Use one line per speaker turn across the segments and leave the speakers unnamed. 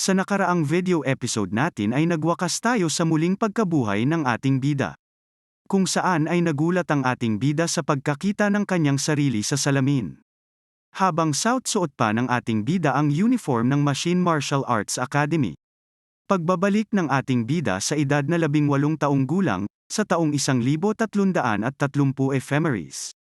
Sa nakaraang video episode natin ay nagwakas tayo sa muling pagkabuhay ng ating bida. Kung saan ay nagulat ang ating bida sa pagkakita ng kanyang sarili sa salamin. Habang suot pa ng ating bida ang uniform ng Machine Martial Arts Academy. Pagbabalik ng ating bida sa edad na labing walong taong gulang, sa taong 1330 ephemeris.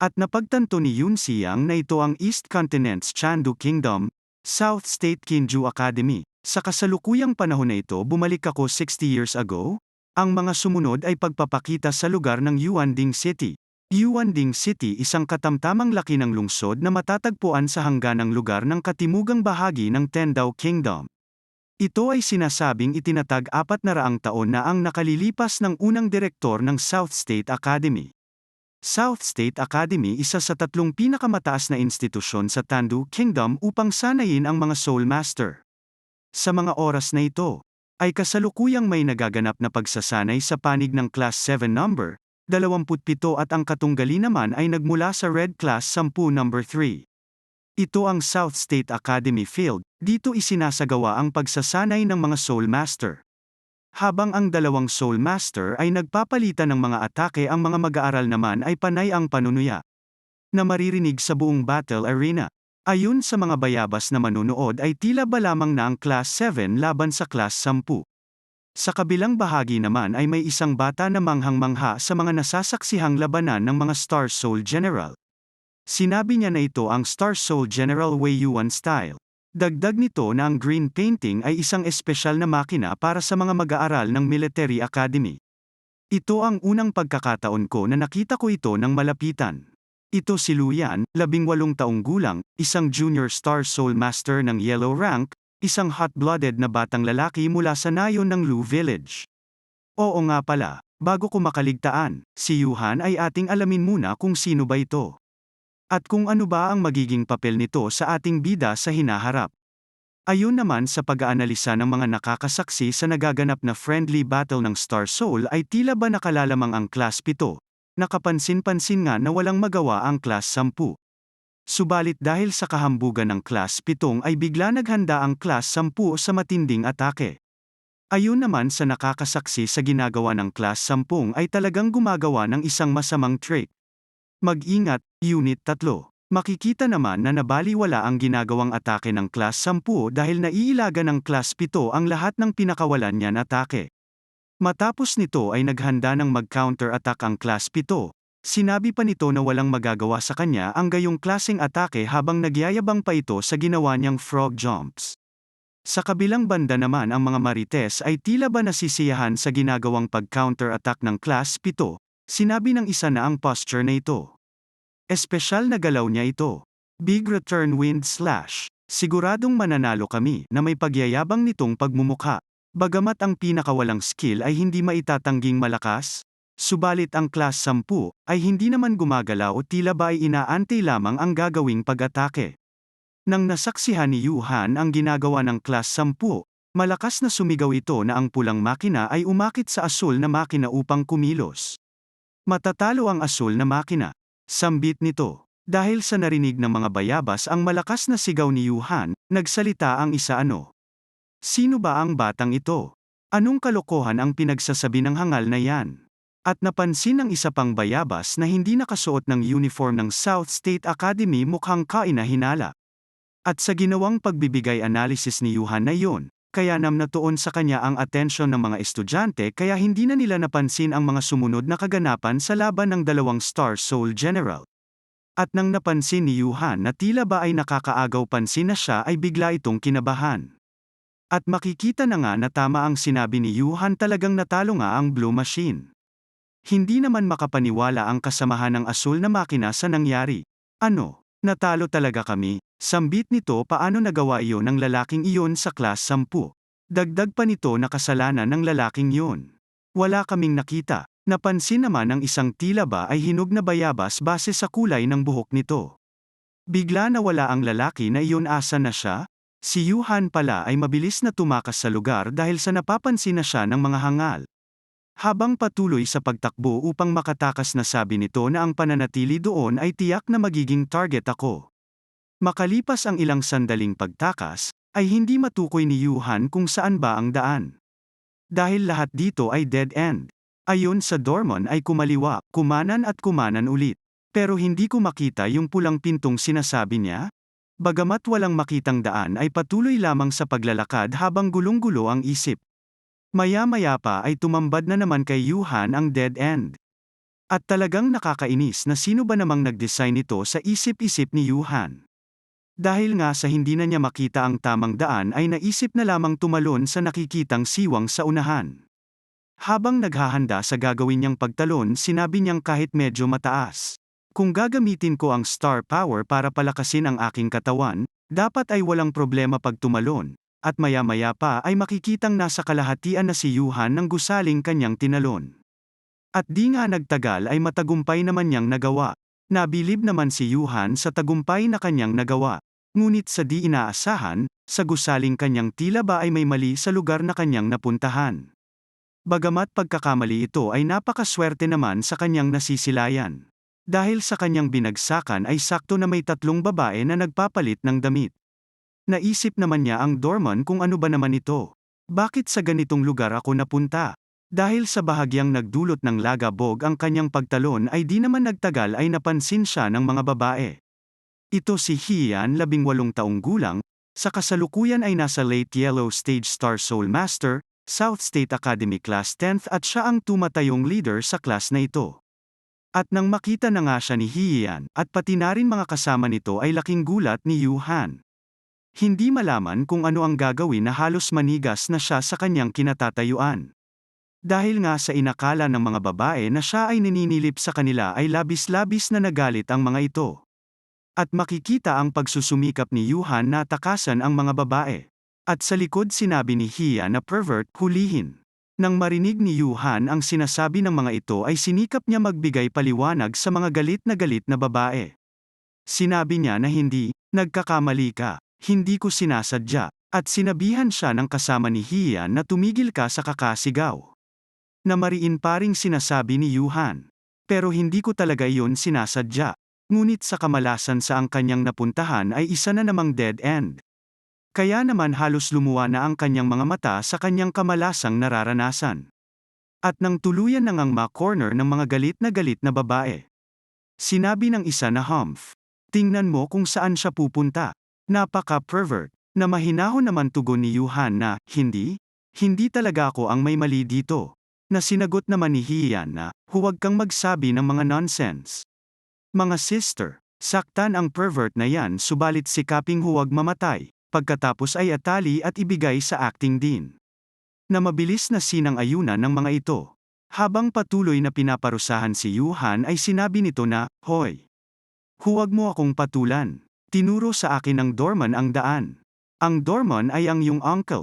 At napagtanto ni Yun Siang na ito ang East Continent's Chandu Kingdom, South State Kinju Academy. Sa kasalukuyang panahon na ito bumalik ako 60 years ago. Ang mga sumunod ay pagpapakita sa lugar ng Yuanding City. Yuanding City isang katamtamang laki ng lungsod na matatagpuan sa hangganang lugar ng katimugang bahagi ng Tendao Kingdom. Ito ay sinasabing itinatag apat na raang taon na ang nakalilipas ng unang direktor ng South State Academy. South State Academy isa sa tatlong pinakamataas na institusyon sa Tandu Kingdom upang sanayin ang mga Soul Master. Sa mga oras na ito, ay kasalukuyang may nagaganap na pagsasanay sa panig ng Class 7 number, 27 at ang katunggali naman ay nagmula sa Red Class 10 number 3. Ito ang South State Academy Field, dito isinasagawa ang pagsasanay ng mga Soul Master. Habang ang dalawang Soul Master ay nagpapalitan ng mga atake ang mga mag-aaral naman ay panay ang panunuya. Na maririnig sa buong battle arena. Ayon sa mga bayabas na manunood ay tila ba lamang na ang Class 7 laban sa Class 10. Sa kabilang bahagi naman ay may isang bata na manghang-mangha sa mga nasasaksihang labanan ng mga Star Soul General. Sinabi niya na ito ang Star Soul General Wei Yuan style. Dagdag nito na ang green painting ay isang espesyal na makina para sa mga mag-aaral ng Military Academy. Ito ang unang pagkakataon ko na nakita ko ito ng malapitan. Ito si Luyan, labing walong taong gulang, isang junior star soul master ng yellow rank, isang hot-blooded na batang lalaki mula sa nayon ng Lu Village. Oo nga pala, bago ko makaligtaan, si Yuhan ay ating alamin muna kung sino ba ito. At kung ano ba ang magiging papel nito sa ating bida sa hinaharap. Ayon naman sa pag-aanalisa ng mga nakakasaksi sa nagaganap na friendly battle ng Star Soul ay tila ba nakalalamang ang Class 7, nakapansin-pansin nga na walang magawa ang Class 10. Subalit dahil sa kahambugan ng Class 7 ay bigla naghanda ang Class 10 sa matinding atake. Ayon naman sa nakakasaksi sa ginagawa ng Class 10 ay talagang gumagawa ng isang masamang trick. Mag-ingat, Unit 3. Makikita naman na nabaliwala ang ginagawang atake ng Class 10 dahil naiilaga ng Class 7 ang lahat ng pinakawalan niyan atake. Matapos nito ay naghanda ng mag-counter-attack ang Class 7. Sinabi pa nito na walang magagawa sa kanya ang gayong klaseng atake habang nagyayabang pa ito sa ginawa niyang frog jumps. Sa kabilang banda naman ang mga marites ay tila ba nasisiyahan sa ginagawang pag-counter-attack ng Class 7, Sinabi ng isa na ang posture na ito. Espesyal na galaw niya ito. Big return wind slash. Siguradong mananalo kami na may pagyayabang nitong pagmumukha. Bagamat ang pinakawalang skill ay hindi maitatangging malakas, subalit ang class 10 ay hindi naman gumagalaw o tila ba ay inaantay lamang ang gagawing pag-atake. Nang nasaksihan ni Yuhan ang ginagawa ng class 10, malakas na sumigaw ito na ang pulang makina ay umakit sa asul na makina upang kumilos. Matatalo ang asul na makina. Sambit nito. Dahil sa narinig ng mga bayabas ang malakas na sigaw ni Yuhan, nagsalita ang isa ano. Sino ba ang batang ito? Anong kalokohan ang pinagsasabi ng hangal na yan? At napansin ng isa pang bayabas na hindi nakasuot ng uniform ng South State Academy mukhang kainahinala. At sa ginawang pagbibigay analysis ni Yuhan na yon, kaya nam natuon sa kanya ang atensyon ng mga estudyante kaya hindi na nila napansin ang mga sumunod na kaganapan sa laban ng dalawang Star Soul General. At nang napansin ni Yuhan na tila ba ay nakakaagaw pansin na siya ay bigla itong kinabahan. At makikita na nga na tama ang sinabi ni Yuhan talagang natalo nga ang Blue Machine. Hindi naman makapaniwala ang kasamahan ng asul na makina sa nangyari. Ano, natalo talaga kami, Sambit nito paano nagawa iyon ng lalaking iyon sa class 10. Dagdag pa nito na kasalanan ng lalaking iyon. Wala kaming nakita. Napansin naman ng isang tila ba ay hinog na bayabas base sa kulay ng buhok nito. Bigla na wala ang lalaki na iyon asa na siya, si Yuhan pala ay mabilis na tumakas sa lugar dahil sa napapansin na siya ng mga hangal. Habang patuloy sa pagtakbo upang makatakas na sabi nito na ang pananatili doon ay tiyak na magiging target ako. Makalipas ang ilang sandaling pagtakas, ay hindi matukoy ni Yuhan kung saan ba ang daan. Dahil lahat dito ay dead end. Ayon sa Dormon ay kumaliwa, kumanan at kumanan ulit. Pero hindi ko makita yung pulang pintong sinasabi niya. Bagamat walang makitang daan ay patuloy lamang sa paglalakad habang gulong-gulo ang isip. Maya-maya pa ay tumambad na naman kay Yuhan ang dead end. At talagang nakakainis na sino ba namang nag-design nito sa isip-isip ni Yuhan. Dahil nga sa hindi na niya makita ang tamang daan ay naisip na lamang tumalon sa nakikitang siwang sa unahan. Habang naghahanda sa gagawin niyang pagtalon sinabi niyang kahit medyo mataas. Kung gagamitin ko ang star power para palakasin ang aking katawan, dapat ay walang problema pag tumalon, at maya-maya pa ay makikitang nasa kalahatian na si Yuhan ng gusaling kanyang tinalon. At di nga nagtagal ay matagumpay naman niyang nagawa. Nabilib naman si Yuhan sa tagumpay na kanyang nagawa. Ngunit sa di inaasahan, sa gusaling kanyang tila ba ay may mali sa lugar na kanyang napuntahan. Bagamat pagkakamali ito ay napakaswerte naman sa kanyang nasisilayan. Dahil sa kanyang binagsakan ay sakto na may tatlong babae na nagpapalit ng damit. Naisip naman niya ang Dorman kung ano ba naman ito. Bakit sa ganitong lugar ako napunta? Dahil sa bahagyang nagdulot ng lagabog ang kanyang pagtalon ay di naman nagtagal ay napansin siya ng mga babae. Ito si Hian labing walong taong gulang, sa kasalukuyan ay nasa late yellow stage star soul master, South State Academy Class 10th at siya ang tumatayong leader sa class na ito. At nang makita na nga siya ni Hian, at pati na rin mga kasama nito ay laking gulat ni Yu Han. Hindi malaman kung ano ang gagawin na halos manigas na siya sa kanyang kinatatayuan. Dahil nga sa inakala ng mga babae na siya ay nininilip sa kanila ay labis-labis na nagalit ang mga ito. At makikita ang pagsusumikap ni Yuhan na takasan ang mga babae. At sa likod sinabi ni Hia na pervert, hulihin. Nang marinig ni Yuhan ang sinasabi ng mga ito ay sinikap niya magbigay paliwanag sa mga galit na galit na babae. Sinabi niya na hindi, nagkakamali ka, hindi ko sinasadya, at sinabihan siya ng kasama ni Hia na tumigil ka sa kakasigaw. Na mariin pa ring sinasabi ni Yuhan. Pero hindi ko talaga iyon sinasadya. Ngunit sa kamalasan sa ang kanyang napuntahan ay isa na namang dead end. Kaya naman halos lumuwa na ang kanyang mga mata sa kanyang kamalasang nararanasan. At nang tuluyan na ngang ma-corner ng mga galit na galit na babae. Sinabi ng isa na Humph, tingnan mo kung saan siya pupunta. Napaka-pervert, na mahinahon naman tugon ni Yuhan na, hindi? Hindi talaga ako ang may mali dito. Na sinagot naman ni Hian na, huwag kang magsabi ng mga nonsense. Mga sister, saktan ang pervert na yan subalit sikaping huwag mamatay pagkatapos ay atali at ibigay sa acting din. Na mabilis na sinang ayunan ng mga ito. Habang patuloy na pinaparusahan si Yuhan ay sinabi nito na, Hoy! Huwag mo akong patulan. Tinuro sa akin ng Dorman ang daan. Ang Dorman ay ang iyong uncle.